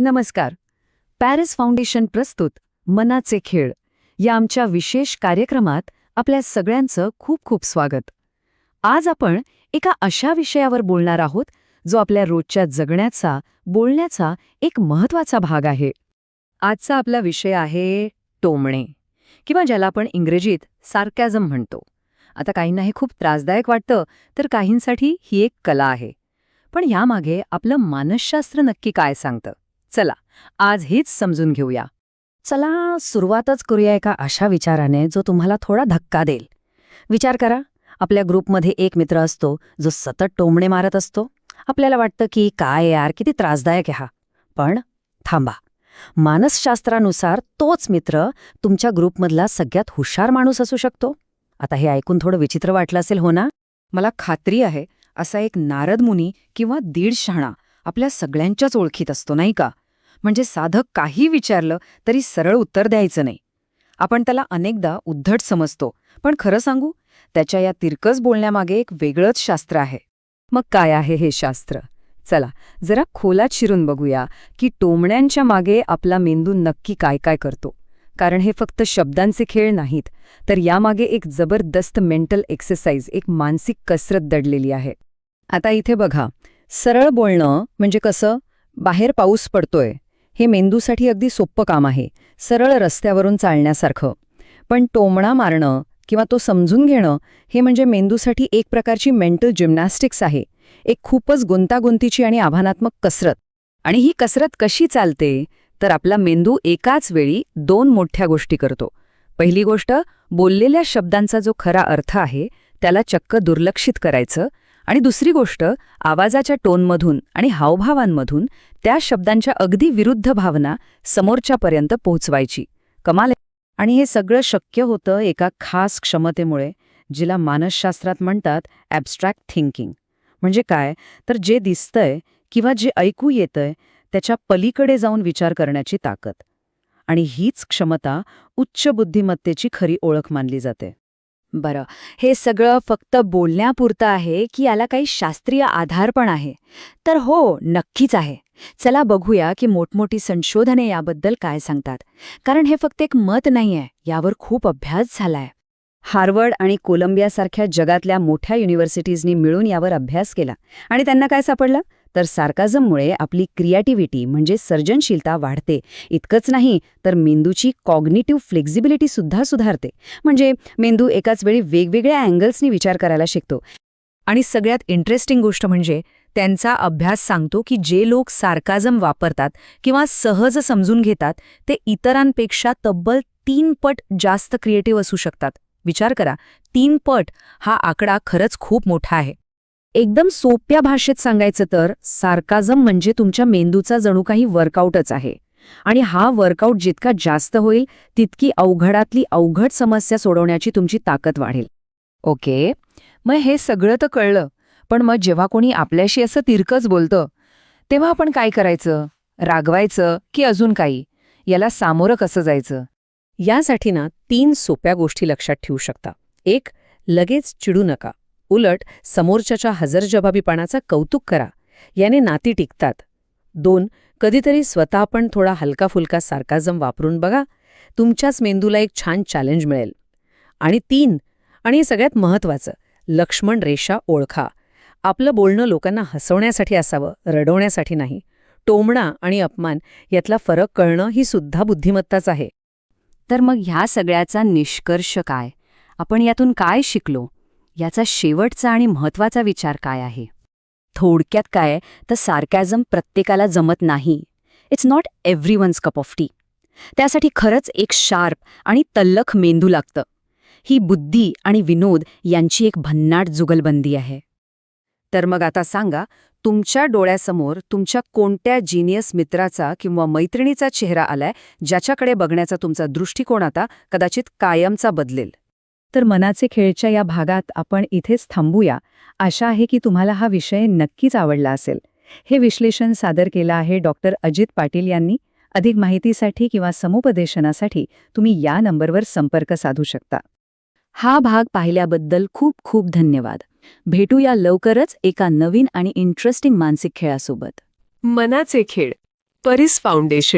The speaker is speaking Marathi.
नमस्कार. पॅरिस फाउंडेशन प्रस्तुत मनाचे खेळ या आमच्या विशेष कार्यक्रमात आपल्या सगळ्यांचं खूप खूप स्वागत. आज आपण एका अशा विषयावर बोलणार आहोत जो आपल्या रोजच्या जगण्याचा बोलण्याचा एक महत्त्वाचा भाग आहे. आजचा आपला विषय आहे टोमणे किंवा ज्याला आपण इंग्रजीत सार्कॅझम म्हणतो. आता काहींना हे खूप त्रासदायक वाटतं तर काहींसाठी ही एक कला आहे. पण यामागे आपलं मानसशास्त्र नक्की काय सांगतं? चला आज हेच समजून घेऊया. चला सुरुवातच करूया एका अशा विचाराने जो तुम्हाला थोडा धक्का देईल. विचार करा आपल्या ग्रुपमध्ये एक मित्र असतो जो सतत टोमणे मारत असतो. आपल्याला वाटतं की काय यार किती त्रासदायक आहे हा. पण थांबा. मानसशास्त्रानुसार तोच मित्र तुमच्या ग्रुपमधला सगळ्यात हुशार माणूस असू शकतो. आता हे ऐकून थोडं विचित्र वाटलं असेल हो ना? मला खात्री आहे असा एक नारद मुनी किंवा दीड शहाणा आपल्या सगळ्यांच्याच ओळखीत असतो नाही का? म्हणजे साधं काही विचारलं तरी सरळ उत्तर द्यायचं नाही. आपण त्याला अनेकदा उद्धट समजतो. पण खरं सांगू त्याच्या या तिरकस बोलण्यामागे एक वेगळंच शास्त्र आहे. मग काय आहे हे शास्त्र? चला जरा खोलात शिरून बघूया की टोमण्यांच्या मागे आपला मेंदू नक्की काय काय करतो. कारण हे फक्त शब्दांचे खेळ नाहीत तर यामागे एक जबरदस्त मेंटल एक्सरसाइज एक मानसिक कसरत दडलेली आहे. आता इथे बघा सरळ बोलणं म्हणजे कसं? बाहेर पाऊस पडतोय. हे मेंदूसाठी अगदी सोपं काम आहे. सरळ रस्त्यावरून चालण्यासारखं. पण टोमणा मारणं किंवा तो समजून घेणं हे म्हणजे मेंदूसाठी एक प्रकारची मेंटल जिम्नॅस्टिक्स आहे. एक खूपच गुंतागुंतीची आणि आव्हानात्मक कसरत. आणि ही कसरत कशी चालते? तर आपला मेंदू एकाच वेळी दोन मोठ्या गोष्टी करतो. पहिली गोष्ट बोललेल्या शब्दांचा जो खरा अर्थ आहे त्याला चक्क दुर्लक्षित करायचं. आणि दुसरी गोष्ट आवाजाच्या टोनमधून आणि हावभावांमधून त्या शब्दांच्या अगदी विरुद्ध भावना समोरच्यापर्यंत पोहोचवायची. कमाल आणि हे सगळं शक्य होतं एका खास क्षमतेमुळे जिला मानसशास्त्रात म्हणतात ॲबस्ट्रॅक्ट थिंकिंग म्हणजे काय? तर जे दिसतंय किंवा जे ऐकू येतंय त्याच्या पलीकडे जाऊन विचार करण्याची ताकद. आणि हीच क्षमता उच्च बुद्धिमत्तेची खरी ओळख मानली जाते. बरं. हे सगळं फक्त बोलण्यापुरतं आहे की याला काही शास्त्रीय आधार पण आहे? तर हो नक्कीच आहे. चला बघूया की मोठमोठी संशोधने याबद्दल काय सांगतात. कारण हे फक्त एक मत नाहीये यावर खूप अभ्यास झालाय. हार्वर्ड आणि कोलंबियासारख्या जगातल्या मोठ्या युनिव्हर्सिटीजनी मिळून यावर अभ्यास केला. आणि त्यांना काय सापडलं? तर सार्काझममुळे आपली क्रिएटिव्हिटी म्हणजे सर्जनशीलता वाढते. इतकंच नाही तर मेंदूची कॉग्निटिव्ह फ्लेक्झिबिलिटी सुद्धा सुधारते. म्हणजे मेंदू एकाच वेळी वेगवेगळ्या अँगल्सनी विचार करायला शिकतो. आणि सगळ्यात इंटरेस्टिंग गोष्ट म्हणजे त्यांचा अभ्यास सांगतो की जे लोक सार्काझम वापरतात किंवा सहज समजून घेतात ते इतरांपेक्षा तब्बल तीन पट जास्त क्रिएटिव्ह असू शकतात. विचार करा तीन पट हा आकडा खरंच खूप मोठा आहे. एकदम सोप्या भाषेत सांगायचं तर सार्काझम म्हणजे तुमच्या मेंदूचा जणू काही वर्कआउटच आहे. आणि हा वर्कआउट जितका जास्त होईल तितकी अवघडातली अवघड समस्या सोडवण्याची तुमची ताकद वाढेल. ओके? मग हे सगळं तर कळलं पण मग जेव्हा कोणी आपल्याशी असं तिरकच बोलतं तेव्हा आपण काय करायचं? रागवायचं की अजून काही? याला सामोरं कसं जायचं? यासाठी ना तीन सोप्या गोष्टी लक्षात ठेवू शकता. एक लगेच चिडू नका. उलट समोरच्याच्या हजरजबाबीपणाचा कौतुक करा. याने नाती टिकतात. दोन कधीतरी स्वतः पण थोडा हलकाफुलका सार्काजम वापरून बघा. तुमच्याच मेंदूला एक छान चॅलेंज मिळेल. आणि तीन आणि हे सगळ्यात महत्वाचं लक्ष्मण रेषा ओळखा. आपलं बोलणं लोकांना हसवण्यासाठी असावं रडवण्यासाठी नाही. टोमणा आणि अपमान यातला फरक कळणं ही सुद्धा बुद्धिमत्ताच आहे. तर मग ह्या सगळ्याचा निष्कर्ष काय? आपण यातून काय शिकलो? याचा शेवटचा आणि महत्त्वाचा विचार काय आहे? थोडक्यात काय तर सार्कॅझम प्रत्येकाला जमत नाही. It's not every one's cup of tea त्यासाठी खरंच एक शार्प आणि तल्लख मेंदू लागतं. ही बुद्धी आणि विनोद यांची एक भन्नाट जुगलबंदी आहे. तर मग आता सांगा तुमच्या डोळ्यासमोर तुमच्या कोणत्या जिनियस मित्राचा किंवा मैत्रिणीचा चेहरा आलाय ज्याच्याकडे बघण्याचा तुमचा दृष्टिकोन आता कदाचित कायमचा बदलेल? तर मनाचे खेळच्या या भागात आपण इथेच थांबूया. आशा आहे की तुम्हाला हा विषय नक्कीच आवडला असेल. हे विश्लेषण सादर केलं आहे डॉक्टर अजित पाटील यांनी. अधिक माहितीसाठी किंवा समुपदेशनासाठी तुम्ही या नंबरवर संपर्क साधू शकता. हा भाग पाहिल्याबद्दल खूप खूप धन्यवाद. भेटूया लवकरच एका नवीन आणि इंटरेस्टिंग मानसिक खेळासोबत. मनाचे खेळ. परिस फाउंडेशन.